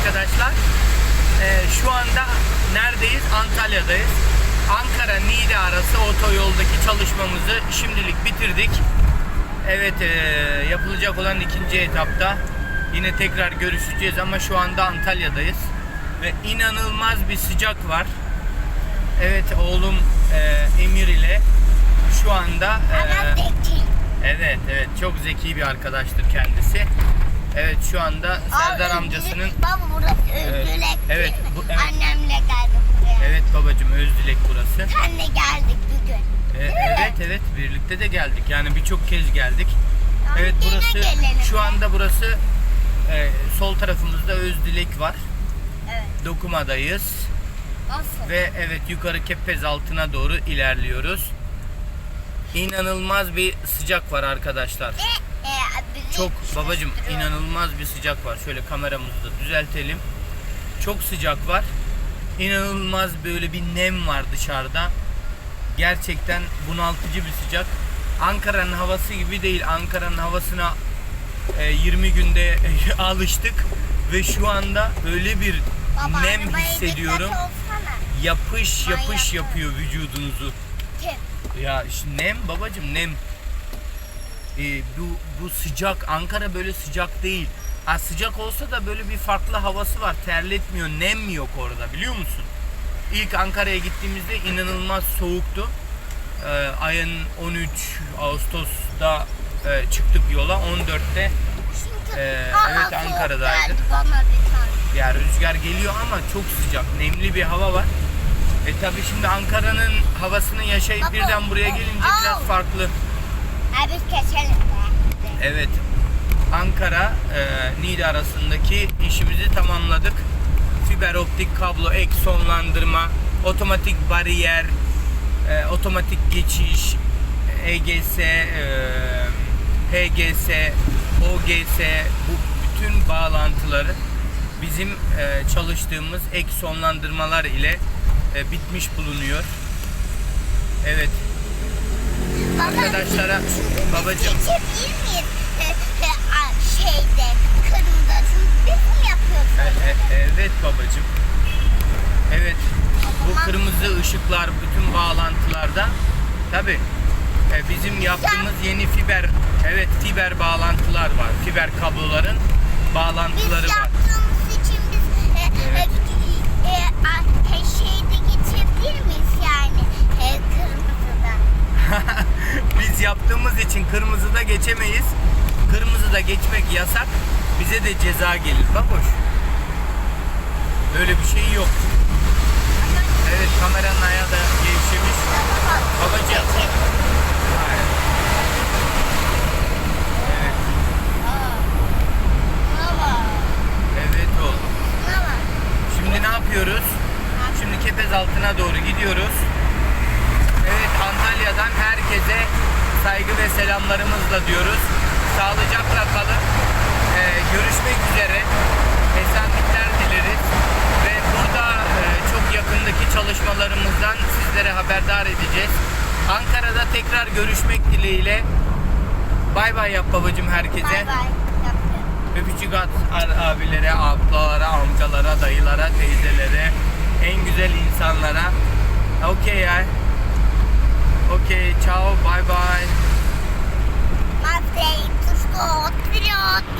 arkadaşlar. Ee, şu anda neredeyiz? Antalya'dayız. Ankara-Niğde arası otoyoldaki çalışmamızı şimdilik bitirdik. Evet ee, yapılacak olan ikinci etapta yine tekrar görüşeceğiz ama şu anda Antalya'dayız. Ve inanılmaz bir sıcak var. Evet oğlum ee, Emir ile şu anda zeki. Evet evet çok zeki bir arkadaştır kendisi. Evet şu anda Serdar Aa, amcasının. Baba burası Evet, Özgürlük evet, bu- evet. Annemle geldim buraya. Evet babacım Özdilek burası. Senle geldik bugün. E, mi? evet evet birlikte de geldik. Yani birçok kez geldik. Tamam, Evet burası şu anda burası e, sol tarafımızda Özdilek var. Evet. Dokumadayız Nasıl? ve evet yukarı Kepez altına doğru ilerliyoruz. İnanılmaz bir sıcak var arkadaşlar. Ve, Çok babacım inanılmaz bir sıcak var. Şöyle kameramızı da düzeltelim. Çok sıcak var. İnanılmaz böyle bir nem var dışarıda. Gerçekten bunaltıcı bir sıcak. Ankara'nın havası gibi değil. Ankara'nın havasına e, 20 günde alıştık ve şu anda öyle bir Baba, nem hissediyorum. Yapış yapış yapıyor vücudunuzu. Ya işte nem babacım nem. Ee, bu, bu sıcak Ankara böyle sıcak değil. Ha, sıcak olsa da böyle bir farklı havası var. Terletmiyor, nem yok orada biliyor musun? İlk Ankara'ya gittiğimizde inanılmaz soğuktu. Ee, ayın 13 Ağustos'ta e, çıktık yola. 14'te Çünkü Ee, hava evet, Ankara'daydık. geldi Bana bir tane. ya rüzgar geliyor ama çok sıcak, nemli bir hava var. E tabi şimdi Ankara'nın havasını yaşayıp birden buraya o- gelince biraz farklı. Ha biz geçelim. Evet. Ankara e, Niğde arasındaki işimizi tamamladık. Fiber optik kablo ek sonlandırma, otomatik bariyer, e, otomatik geçiş, EGS, e, HGS, OGS bu bütün bağlantıları bizim e, çalıştığımız ek sonlandırmalar ile e, bitmiş bulunuyor. Evet. Arkadaşlara babacım miyiz? E, şeyde kırmızı biz mi yapıyoruz? E- e- evet babacım. Evet. Bu kırmızı ışıklar bütün bağlantılarda tabi bizim yaptığımız yeni fiber evet fiber bağlantılar var. Fiber kabloların bağlantıları Biz var. yaptığımız için biz Evet. e, e, e, şeyde geçebilir miyiz yani e, kırmızıdan? Biz yaptığımız için kırmızıda geçemeyiz. Kırmızıda geçmek yasak. Bize de ceza gelir. Baboş. Böyle bir şey yok. Evet kameranın ayağı da gevşemiş. Babacığım. Evet. Oğlum. Şimdi ne yapıyoruz? Şimdi Kepez altına doğru gidiyoruz. Evet Antalya'dan herkese saygı ve selamlarımızla diyoruz. Sağlıcakla kalın. Ee, görüşmek üzere. Esenlikler dileriz. Ve burada e, çok yakındaki çalışmalarımızdan sizlere haberdar edeceğiz. Ankara'da tekrar görüşmek dileğiyle. Bay bay yap babacım herkese. Bay bay. Öpücük at abilere, ablalara, amcalara, dayılara, teyzelere, en güzel insanlara. Okey ya. Okay, ciao, bye bye.